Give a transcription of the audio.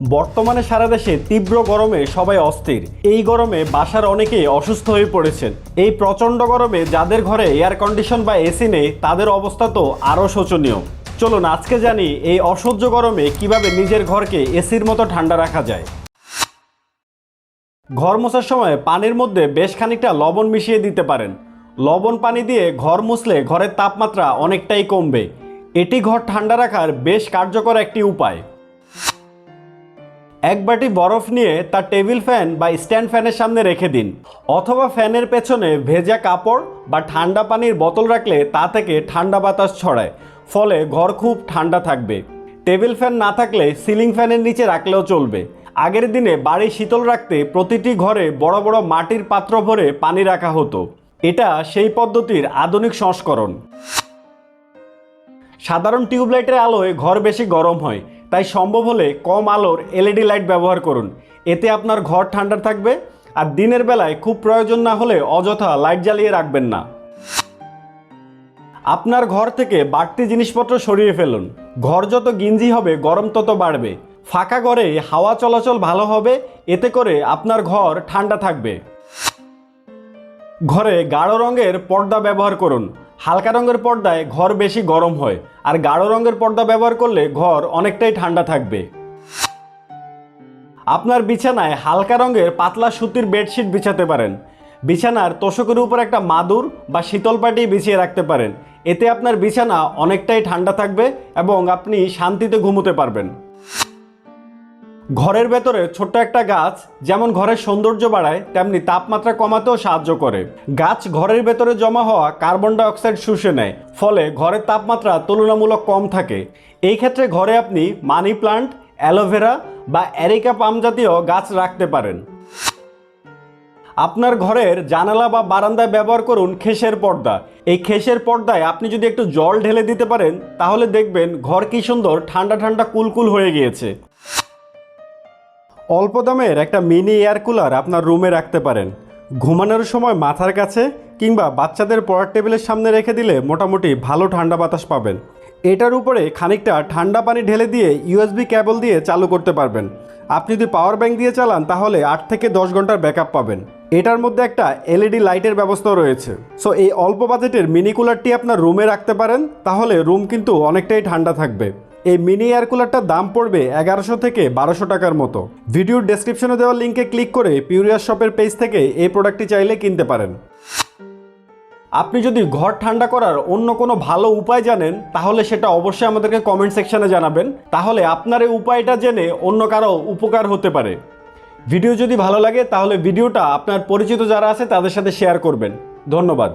বর্তমানে সারা দেশে তীব্র গরমে সবাই অস্থির। এই গরমে বাসার অনেকেই অসুস্থ হয়ে পড়েছেন। এই প্রচণ্ড গরমে যাদের ঘরে এয়ার কন্ডিশন বা এসি নেই, তাদের অবস্থা তো আরও শোচনীয়। চলুন, আজকে জানি এই অসহ্য গরমে কীভাবে নিজের ঘরকে এসির মতো ঠান্ডা রাখা যায়। ঘর মোছার সময় পানির মধ্যে বেশ খানিকটা লবণ মিশিয়ে দিতে পারেন। লবণ পানি দিয়ে ঘর মুছলে ঘরের তাপমাত্রা অনেকটাই কমবে। এটি ঘর ঠান্ডা রাখার বেশ কার্যকর একটি উপায়। এক বাটি বরফ নিয়ে তার টেবিল ফ্যান বা স্ট্যান্ড ফ্যানের সামনে রেখে দিন। অথবা ফ্যানের পেছনে ভেজা কাপড় বা ঠান্ডা পানির বোতল রাখলে তা থেকে ঠান্ডা বাতাস ছড়ায়। ফলে ঘর খুব ঠান্ডা থাকবে। টেবিল ফ্যান না থাকলে সিলিং ফ্যানের নিচে রাখলেও চলবে। আগের দিনে বাড়ি শীতল রাখতে প্রতিটি ঘরে বড় বড় মাটির পাত্র ভরে পানি রাখা হতো। এটা সেই পদ্ধতির আধুনিক সংস্করণ। সাধারণ টিউবলাইটের আলোয় ঘর বেশি গরম হয়। তাই সম্ভব হলে কম আলোর এলইডি লাইট ব্যবহার করুন। এতে আপনার ঘর ঠান্ডা থাকবে আর দিনের বেলায় খুব প্রয়োজন না হলে অযথা লাইট জ্বালিয়ে রাখবেন না। আপনার ঘর থেকে বাড়তি জিনিসপত্র সরিয়ে ফেলুন। ঘর যত গিঞ্জি হবে, গরম তত বাড়বে। ফাঁকা ঘরে হাওয়া চলাচল ভালো হবে, এতে করে আপনার ঘর ঠান্ডা থাকবে। ঘরে গাঢ় রঙের পর্দা ব্যবহার করুন। হালকা রঙের পর্দায় ঘর বেশি গরম হয়, আর গাঢ় রঙের পর্দা ব্যবহার করলে ঘর অনেকটাই ঠান্ডা থাকবে। আপনার বিছানায় হালকা রঙের পাতলা সুতির বেডশিট বিছাতে পারেন। বিছানার তোষকের উপর একটা মাদুর বা শীতল পাটি বিছিয়ে রাখতে পারেন। এতে আপনার বিছানা অনেকটাই ঠান্ডা থাকবে এবং আপনি শান্তিতে ঘুমোতে পারবেন। ঘরের ভেতরে ছোট্ট একটা গাছ যেমন ঘরের সৌন্দর্য বাড়ায়, তেমনি তাপমাত্রা কমাতেও সাহায্য করে। গাছ ঘরের ভেতরে জমা হওয়া কার্বন ডাইঅক্সাইড শুষে নেয়, ফলে ঘরের তাপমাত্রা তুলনামূলক কম থাকে। এই ক্ষেত্রে ঘরে আপনি মানি প্লান্ট, অ্যালোভেরা বা অ্যারিকা পাম জাতীয় গাছ রাখতে পারেন। আপনার ঘরের জানালা বা বারান্দায় ব্যবহার করুন খেসের পর্দা। এই খেসের পর্দায় আপনি যদি একটু জল ঢেলে দিতে পারেন, তাহলে দেখবেন ঘর কি সুন্দর ঠান্ডা ঠান্ডা কুলকুল হয়ে গিয়েছে। অল্প দামের একটা মিনি এয়ার কুলার আপনার রুমে রাখতে পারেন। ঘুমানোর সময় মাথার কাছে কিংবা বাচ্চাদের পড়ার টেবিলের সামনে রেখে দিলে মোটামুটি ভালো ঠান্ডা বাতাস পাবেন। এটার উপরে খানিকটা ঠান্ডা পানি ঢেলে দিয়ে ইউএসবি কেবল দিয়ে চালু করতে পারবেন। আপনি যদি পাওয়ার ব্যাংক দিয়ে চালান, তাহলে আট থেকে দশ ঘণ্টার ব্যাকআপ পাবেন। এটার মধ্যে একটা এলইডি লাইটের ব্যবস্থাও রয়েছে। সো এই অল্প বাজেটের মিনি কুলারটি আপনার রুমে রাখতে পারেন, তাহলে রুম কিন্তু অনেকটাই ঠান্ডা থাকবে। এই মিনি এয়ার কুলারটার দাম পড়বে এগারোশো থেকে বারোশো টাকার মতো। ভিডিওর ডেসক্রিপশনে দেওয়া লিঙ্কে ক্লিক করে পিউরিয়ার শপের পেজ থেকে এই প্রোডাক্টটি চাইলে কিনতে পারেন। আপনি যদি ঘর ঠান্ডা করার অন্য কোনো ভালো উপায় জানেন, তাহলে সেটা অবশ্যই আমাদেরকে কমেন্ট সেকশানে জানাবেন। তাহলে আপনার এই উপায়টা জেনে অন্য কারও উপকার হতে পারে। ভিডিও যদি ভালো লাগে, তাহলে ভিডিওটা আপনার পরিচিত যারা আছে, তাদের সাথে শেয়ার করবেন। ধন্যবাদ।